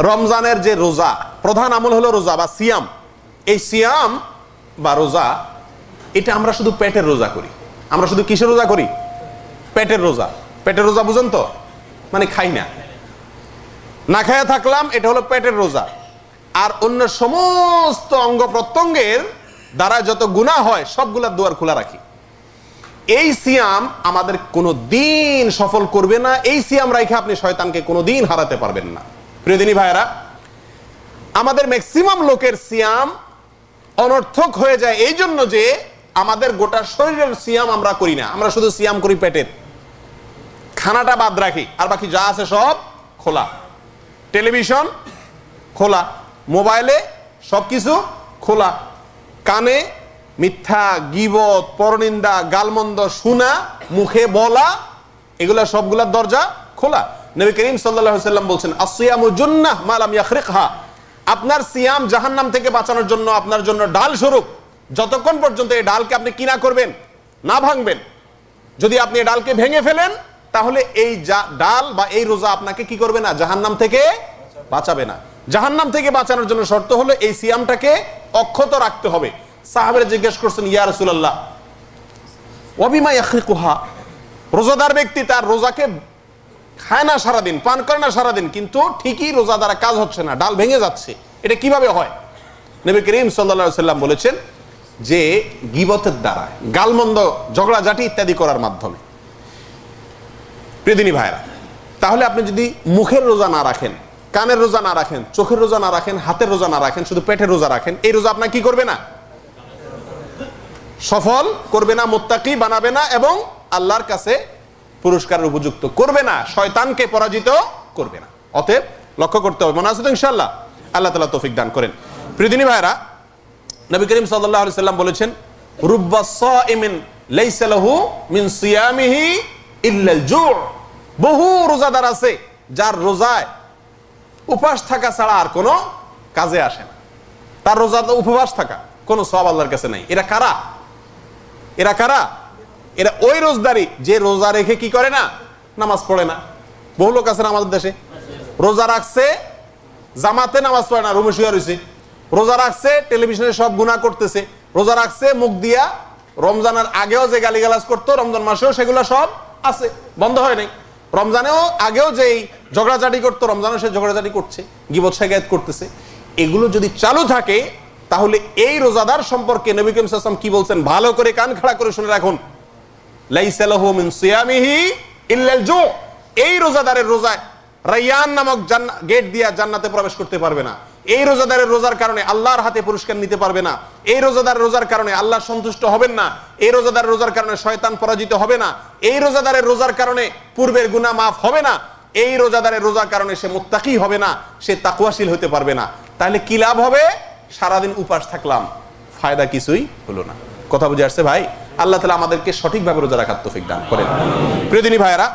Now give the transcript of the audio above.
রমজানের যে রোজা, প্রধান আমল হলো রোজা বা সিয়াম। এই সিয়াম বা রোজা, এটা আমরা শুধু পেটের রোজা করি। আমরা শুধু কিসের রোজা করি? পেটের রোজা। পেটের রোজা বুঝেন তো? মানে খাই না। না খায়া থাকলাম, এটা হলো পেটের রোজা। আর অন্য সমস্ত অঙ্গ প্রত্যঙ্গের দ্বারা যত গুণা হয় সবগুলা দুয়ার খোলা রাখি। এই সিয়াম আমাদের কোনো দিন সফল করবে না। এই সিয়াম রাইখে আপনি শয়তানকে কোনো দিন হারাতে পারবেন না। প্রিয়দিনী ভাইরা আমাদের ম্যাক্সিমাম লোকের সিয়াম অনর্থক হয়ে যায় এই জন্য যে আমাদের গোটা শরীরের সিয়াম আমরা করি না। আমরা শুধু সিয়াম করি পেটের। খানাটা বাদ রাখি, আর বাকি যা আছে সব খোলা। টেলিভিশন খোলা, মোবাইলে সবকিছু খোলা। কানে মিথ্যা, গিবত, পরনিন্দা, গালমন্দ, শোনা, মুখে বলা, এগুলা সবগুলা দরজা খোলা। নবী করিম সাল্লাল্লাহু সাল্লাম বলছেন আসিয়ামু জুন্নাহ মালাম ইয়াখরিকহা। আপনার সিয়াম জাহান্নাম থেকে বাঁচানোর জন্য, আপনার জন্য ডাল স্বরূপ। যতক্ষণ পর্যন্ত এই ডালকে আপনি কিনা করবেন, না ভাঙবেন, যদি আপনি এই ডালকে ভেঙে ফেলেন, তাহলে এই ডাল বা এই রোজা আপনাকে কি করবে না, জাহান্নাম থেকে বাঁচাবে না। জাহান্নাম থেকে বাঁচানোর জন্য শর্ত হলো এই সিয়ামটাকে অক্ষত রাখতে হবে। সাহাবের জিজ্ঞেস করছেন, ইয়া রসুল্লাহ ওয়াবিমা ইয়াখরিকুহা? রোজাদার ব্যক্তি তার রোজাকে খায় না সারাদিন, পান করে না সারাদিন, কিন্তু ঠিকই রোজা দ্বারা কাজ হচ্ছে না, ডাল ভেঙে যাচ্ছে। এটা কীভাবে হয়? নবী করিম সাল্লা সাল্লাম বলেছেন যে গিবতের দ্বারা, গালমন্দ, ঝগড়াঝাটি ইত্যাদি করার মাধ্যমে। প্রিয়দিনী ভাইরা তাহলে আপনি যদি মুখের রোজা না রাখেন, কানের রোজা না রাখেন, চোখের রোজা না রাখেন, হাতের রোজা না রাখেন, শুধু পেটের রোজা রাখেন, এই রোজা আপনার কি করবে না? সফল করবে না, মোত্তাকি বানাবে না এবং আল্লাহর কাছে পুরস্কারের উপযুক্ত করবে না, শয়তানকে পরাজিত করবে না। অতএব লক্ষ্য করতে হবে মনে আছে তো ইনশাল্লাহ আল্লাহ তালা তৌফিক দান করেন। প্রিয়দিনী ভাইরা নবী করিম আলাইহি সাল্লাম বলেছেন বহু রোজাদার আছে, যার রোজায় উপাস থাকা ছাড়া আর কোনো কাজে আসে না। তার রোজা উপবাস থাকা, কোনো সব আল্লাহর কাছে নাই। এরা কারা? এরা কারা? এরা ওই রোজদারি, যে রোজা রেখে কি করে না? নামাজ পড়ে না। বহু লোক আছে আমাদের দেশে। রোজা রাখছে, জামাতে নামাজ পড়ে না, রুমে শুয়ে রয়েছে। রোজা রাখছে, টেলিভিশনে সব গুণা করতেছে। রোজা রাখছে, মুখ দিয়া রমজানের আগেও যে গালিগালাজ করতো, রমজান মাসেও সেগুলো সব আছে, বন্ধ হয় নাই। রমজানেও আগেও যেই ঝগড়াঝাটি করতো, রমজানেও সে ঝগড়াঝাটি করছে, গিবত শেখায়ত করতেছে। এগুলো যদি চালু থাকে, তাহলে এই রোজাদার সম্পর্কে নবী করিম সাল্লাল্লাহু কি বলছেন? ভালো করে কান খাড়া করে শুনে রাখুন। এই রোজাদারের রোজায় রাইয়ান নামক গেট দিয়া জান্নাতে প্রবেশ করতে পারবে না। এই রোজাদারের রোজার কারণে আল্লাহর হাতে পুরস্কার নিতে পারবে না। এই রোজাদার রোজার কারণে আল্লাহ সন্তুষ্ট হবেন না। এই রোজাদার রোজার কারণে শয়তান পরাজিত হবে না। এই রোজাদারের রোজার কারণে পূর্বের গুনাহ মাফ হবে না। এই রোজাদারের রোজার কারণে সে মোত্তাকি হবে না। সে তাকুয়াশীল হতে পারবে না। তাহলে কি লাভ হবে? সারাদিন উপাস থাকলাম। ফায়দা কিছুই হলো না। কথা বুঝে আসছে ভাই? আল্লাহ তালা আমাদেরকে সঠিকভাবে রোজা রাখার তোফিক দান করেন। প্রিয়দিনী ভাইয়েরা